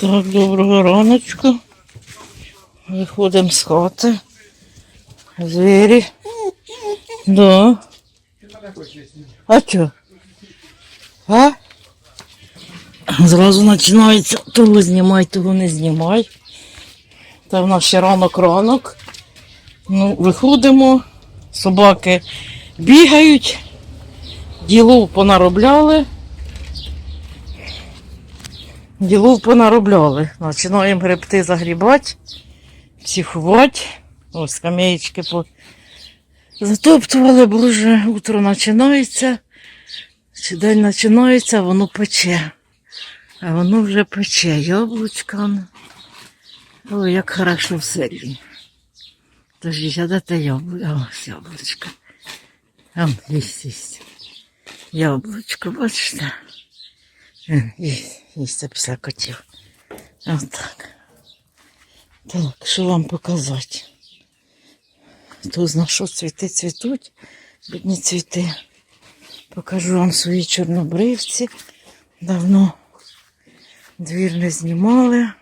Так, доброго раночку. Виходимо з хати. Звірі. Да. А що? А? Зразу починається, того знімай, того не знімай. Та в нас ще ранок-ранок. Ну, виходимо, собаки бігають, ділов понаробляли. Ділов понаробляли. Починаємо гребти загрібати, психувати. Ось скамеєчки по... затоптували, бо вже утро починається. Чи день починається, воно пече. А воно вже пече. Яблучка. Ой, як хорошо в селі. Подождіть, а де те? Ось яблучко. Там їсть, їсть. Яблучко, бачите? Їсть, після котів. Ось так. Так, що вам показати? Хто зна, що цвіти цвітуть, бідні цвіти. Покажу вам свої чорнобривці. Давно двір не знімали.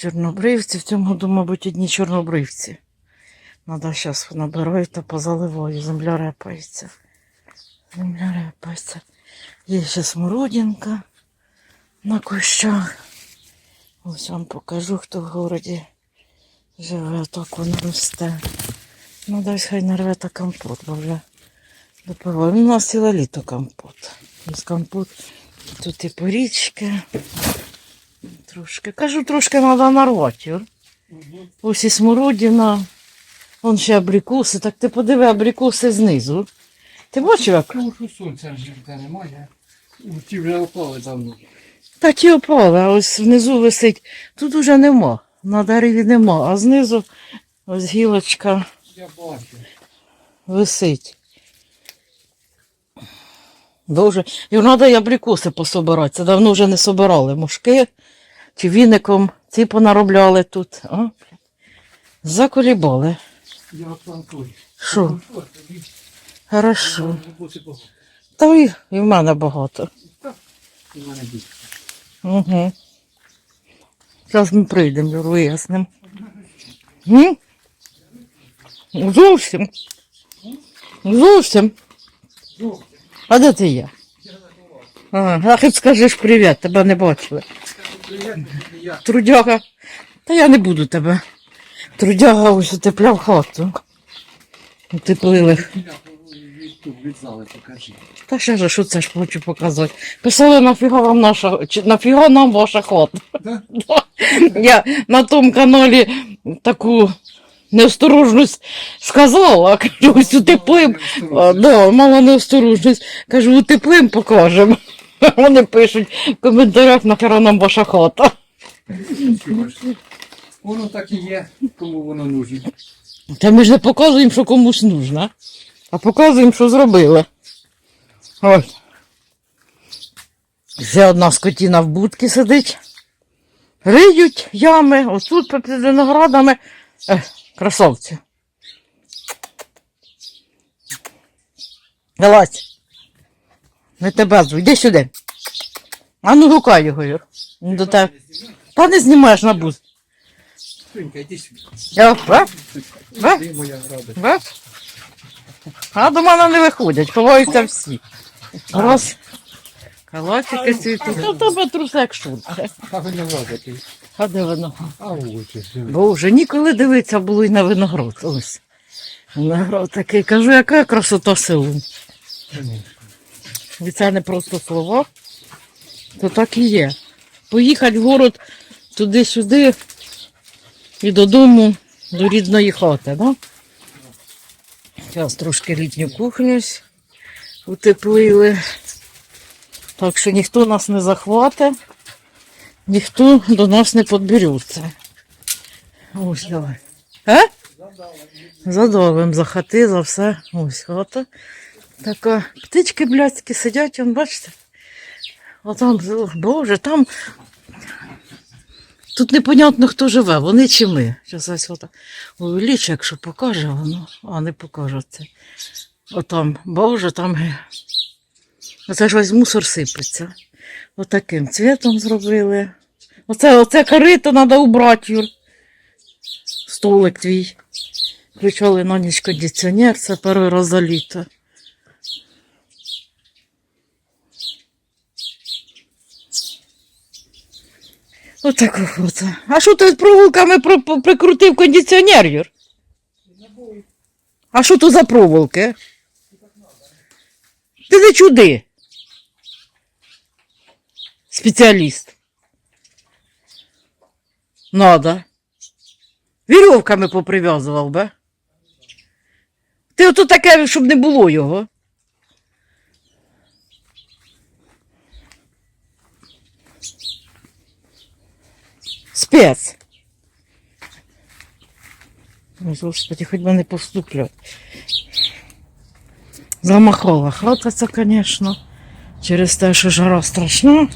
Чорнобривці. В цьому году, мабуть, одні чорнобривці. Надо зараз набираю та позаливаю. Земля репається. Земля репається. Є ще смородинка на кущах. Ось вам покажу, хто в городі живе, так воно росте. Ну, десь хай нарве та компот, бо вже допиваю. Ну, У нас ціле літо компот. Ось компот. Тут і порічки. Трошки. Кажу, трошки треба нарвати. Юр. Ось і смородина. Вон ще абрикоси. Так ти подиви абрикоси знизу. Ти бачив, як? Тому що сонця вже немає. Ті вже опали давно. Та ті опали, а ось внизу висить. Тут уже нема. На дереві нема, а знизу ось гілочка Я бачу. висить. Дуже. І треба і абрикоси пособирати. Це давно вже не собирали. Мошки чи віником ці понаробляли тут. А? Заколібали. Я планкую. Що? Хорошо. Та і, і в мене багато. У мене більше. Угу. Зараз ми прийдемо, Юр, вияснимо. М? Зовсім. Зовсім. А де ти є? А, а хоч скажеш привіт, тебе не бачили. Трудяга. Та я не буду тебе. Трудяга ось утепляв хату. Утеплили. Та ще ж, що це ж хочу показати. Писали, нафіга вам наша, чи нафіга нам ваша хата. Да? Да. Я на тому каналі таку неосторожність сказала, кажу, ось утеплим. Да, мала неосторожність. Кажу, утеплим покажемо. Вони пишуть в коментарях, нахера нам ваша хата. Воно так і є, кому воно нужно. Та ми ж не показуємо, що комусь нужно, а показуємо, що зробили. Ось. Ще одна скотіна в будці сидить. Риють ями, отут під виноградами. Е, красавці. Вилазь. Не тебе зву, йди сюди. А ну гукай його, Юр. До тебе. Та не знімаєш на бус. Сонька, йди сюди. Я, а? А? Ти моя града. Бач? А до мене не виходять, ховаються всі. Раз. Калачики світуть. Та в тебе трусек шурше. А ви не влазите. А де воно? А очі. Боже, ніколи дивитися було і на виноград. Ось. Виноград такий. Кажу, яка красота селу. І це не просто слова. То так і є. Поїхати в город туди-сюди і додому до рідної хати, да? Зараз трошки літню кухню утеплили. Так що ніхто нас не захватить, ніхто до нас не підбереться. Ось давай. А? Задовим за хати, за все. Ось хата. Така птички блядські сидять, вон, бачите? Отам, боже, там. Тут непонятно, хто живе, вони чи ми. Зараз увеличу, якщо покаже воно, а не покаже це. Отам, боже, там. Оце ж ось мусор сипеться. Отаким цвітом зробили. Оце, оце корито треба убрати, Юр. Столик твій. Включали на ніч кондиціонер, це перший раз за літо. Отак охота. А що ти з проволоками при- при- прикрутив кондиціонер, Юр? А що то за проволоки? Ти не чуди. Спеціаліст. Надо. Вірьовками поприв'язував би. Ти ото таке, щоб не було його. Спец. Ой, Господи, хоч би не поступлять. Замахала хата це, звісно. Через те, що жара страшна.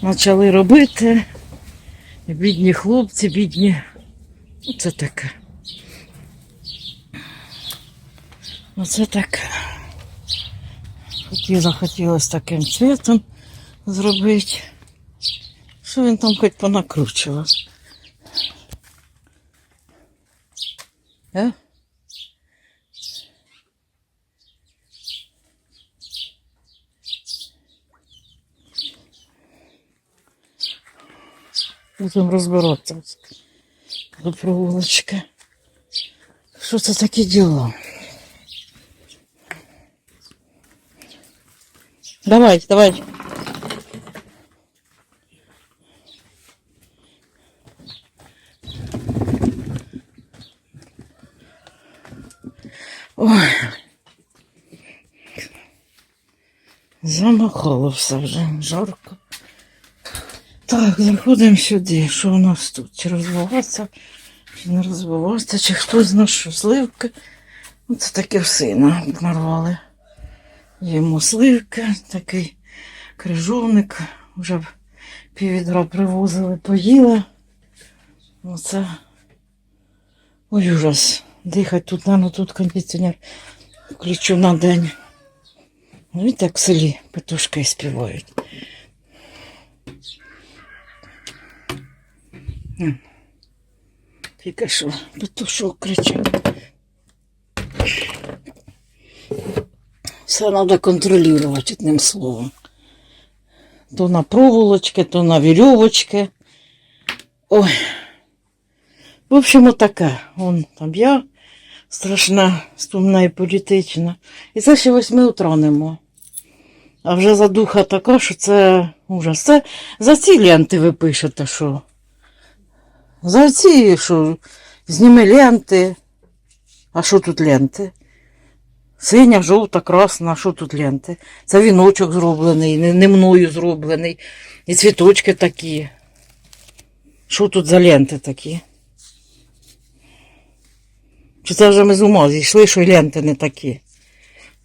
Почали робити. Бідні хлопці, бідні. Ну, Це таке. Оце таке. Хотів, захотілося таким цвітом зробити. Що він там хоч понакручував? Е? Будемо розбиратися до проволочки. Що це таке діло? Давай, давай. Замахало все вже, жарко. Так, заходимо сюди. Що у нас тут? Чи розвиватися, чи не розвиватися, чи хтось з нас що, сливки. Оце таке в сина нарвали. Йому сливки, такий крижовник. Вже піввідра привозили, поїли. Оце. Ой, ужас. Дихать тут, наверное, тут кондиціонер включу на день. Ну і так в селі петушки співають. Тільки що петушок кричав. Все треба контролювати одним словом. То на проволочки, то на вірьовочки. Ой. В общем, отаке. Вон там я страшна, сумна і політична. І це ще восьми утра нема. А вже задуха така, що це ужас. Це за ці ленти ви пишете, що. За ці, що зніми ленти. А що тут ленти? Синя, жовта, красна, а що тут ленти? Це віночок зроблений, не, не мною зроблений. І цвіточки такі. Що тут за ленти такі? Чи це вже ми з ума зійшли, що ленти не такі?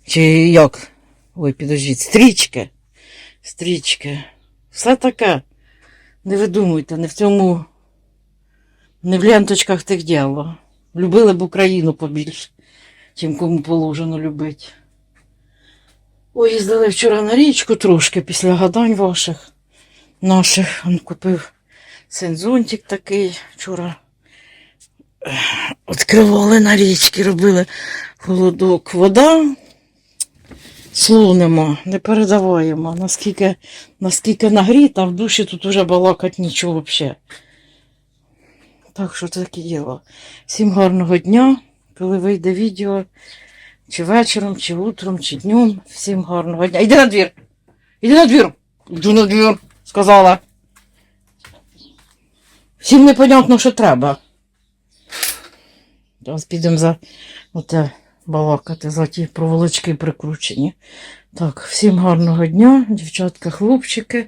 Чи як? Ой, підождіть, стрічки. Стрічки. Все таке. Не видумуйте, не в цьому, не в ленточках тих діло. Любили б Україну побільше, чим кому положено любити. Ой, їздили вчора на річку трошки після гадань ваших, наших. Он купив син зонтик такий вчора. Відкривали на річці, робили холодок. Вода слов не передаваємо. Наскільки, наскільки нагріта, в душі тут уже балакать нічого взагалі. Так що таке діло. Всім гарного дня, коли вийде відео, чи вечором, чи утром, чи днем. Всім гарного дня. Іди на двір. Іди на двір. Іди на двір, сказала. Всім непонятно, що треба. Зараз підемо за оте балакати, за ті проволочки прикручені. Так, всім гарного дня, дівчатка, хлопчики.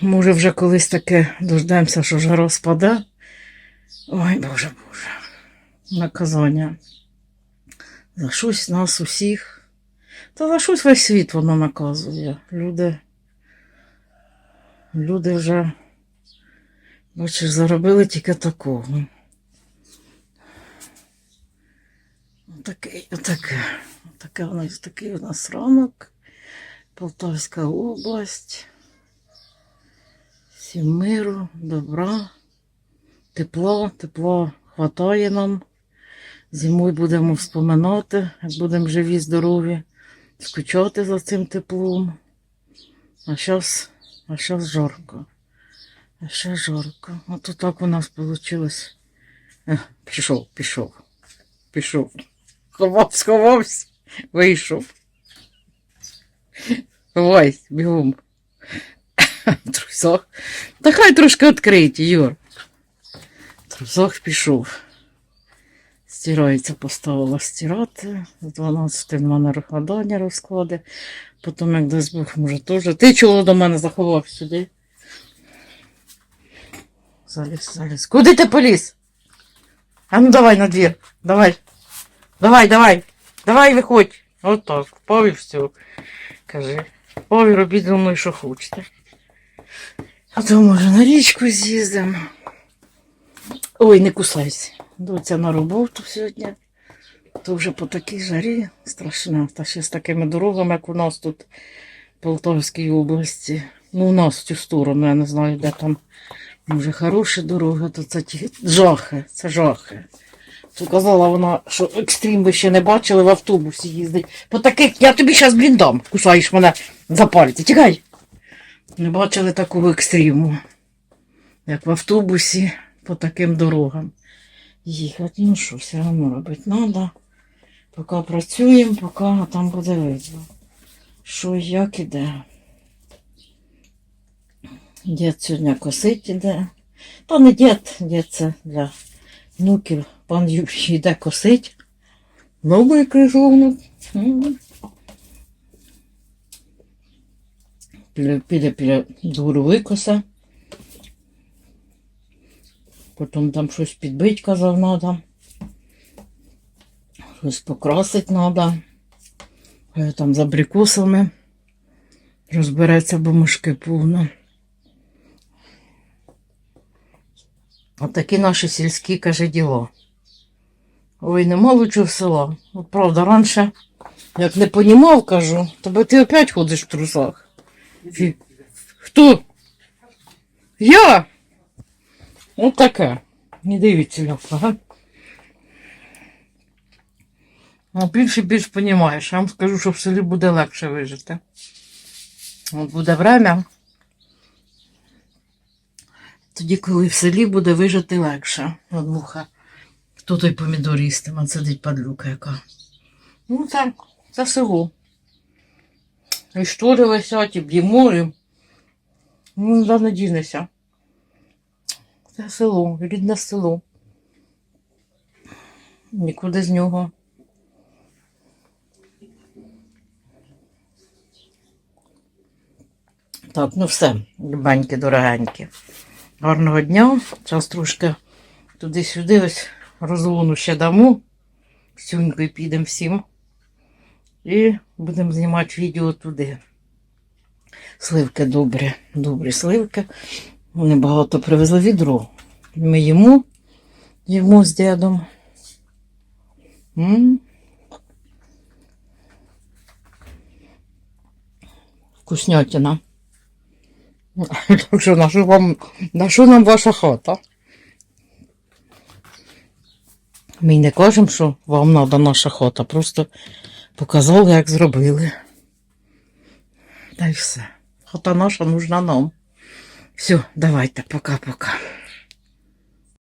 Може, вже колись таке дождемося, що жара спаде. Ой, Боже, Боже. Наказання. За щось нас усіх. Та за щось весь світ воно наказує. Люди. Люди вже, бачиш, заробили тільки такого. Отакий, отаке. Таке у нас такий у нас ранок. Полтавська область. Всім миру, добра, тепло, тепло хватає нам. Зимою будемо вспоминати, як будемо живі, здорові, скучати за цим теплом. А зараз, а зараз жарко. А ще жарко. От так у нас вийшло. Пішов, пішов, пішов. Ховав, сховався, вийшов. Ховайся, бігом. В трусах. Та хай трошки відкриті, Юр. В трусах пішов. Стирається, поставила стирати. З 12 в мене розкладання розклади. Потім, як дасть Бог, може теж. Ти чого до мене заховав сюди? Заліз, заліз. Куди ти поліз? А ну давай на двір. Давай. Давай, давай. Давай виходь. От так. Впав і все. Кажи. Впав і робіть зі мною, що хочете. А то може на річку з'їздимо. Ой, не кусайся. Доця на роботу сьогодні. То вже по такій жарі страшно. Та ще з такими дорогами, як у нас тут в Полтавській області. Ну, у нас в цю сторону, я не знаю, де там. Може, хороші дороги, то це ті жахи, це жахи. Казала вона, що екстрім ви ще не бачили в автобусі їздить. По таких, я тобі зараз блін дам, кусаєш мене за пальці. Тікай. Не бачили такого екстриму, як в автобусі по таким дорогам. Їхати, ну що, все одно робити треба. Поки працюємо, поки там буде видно. Що як іде. Дід сьогодні косить іде. Та не дід, дід це для внуків. Пан Юрій йде косить. Новий крижовник. Піде, біля двору викоса. Потім там щось підбить, казав, надо. Щось покрасить треба. Там за абрикосами розбереться, бо мишки повно. Отакі наші сільські, каже, діла. Ой, нема лучшого села. От правда, раніше, як не понімав, кажу, то ти опять ходиш в трусах. Фі- Хто? Я? От таке. Не дивіться, Льоха, ага. А більше більш понімаєш. Я вам скажу, що в селі буде легше вижити. От буде время. Тоді, коли в селі буде вижити легше від муха. Хто той помідор їстиме, сидить падлюка яка. Ну так, це село. І штори висять, і б'ємо, і ну, да не дінешся. Це село, рідне село. Нікуди з нього. Так, ну все, любенькі, дорогенькі. Гарного дня. Зараз трошки туди-сюди ось розлуну ще дамо. Сюнькою підемо всім. І будемо знімати відео туди. Сливки добрі, добрі сливки. Вони багато привезли відро. Ми їмо, їмо з дідом. М. Вкуснятина. Так що, на що нам ваша хата? Ми не кажемо, що вам треба наша хата. Просто показали, як зробили. Та й все. Хата наша нужна нам. Все, давайте, пока-пока.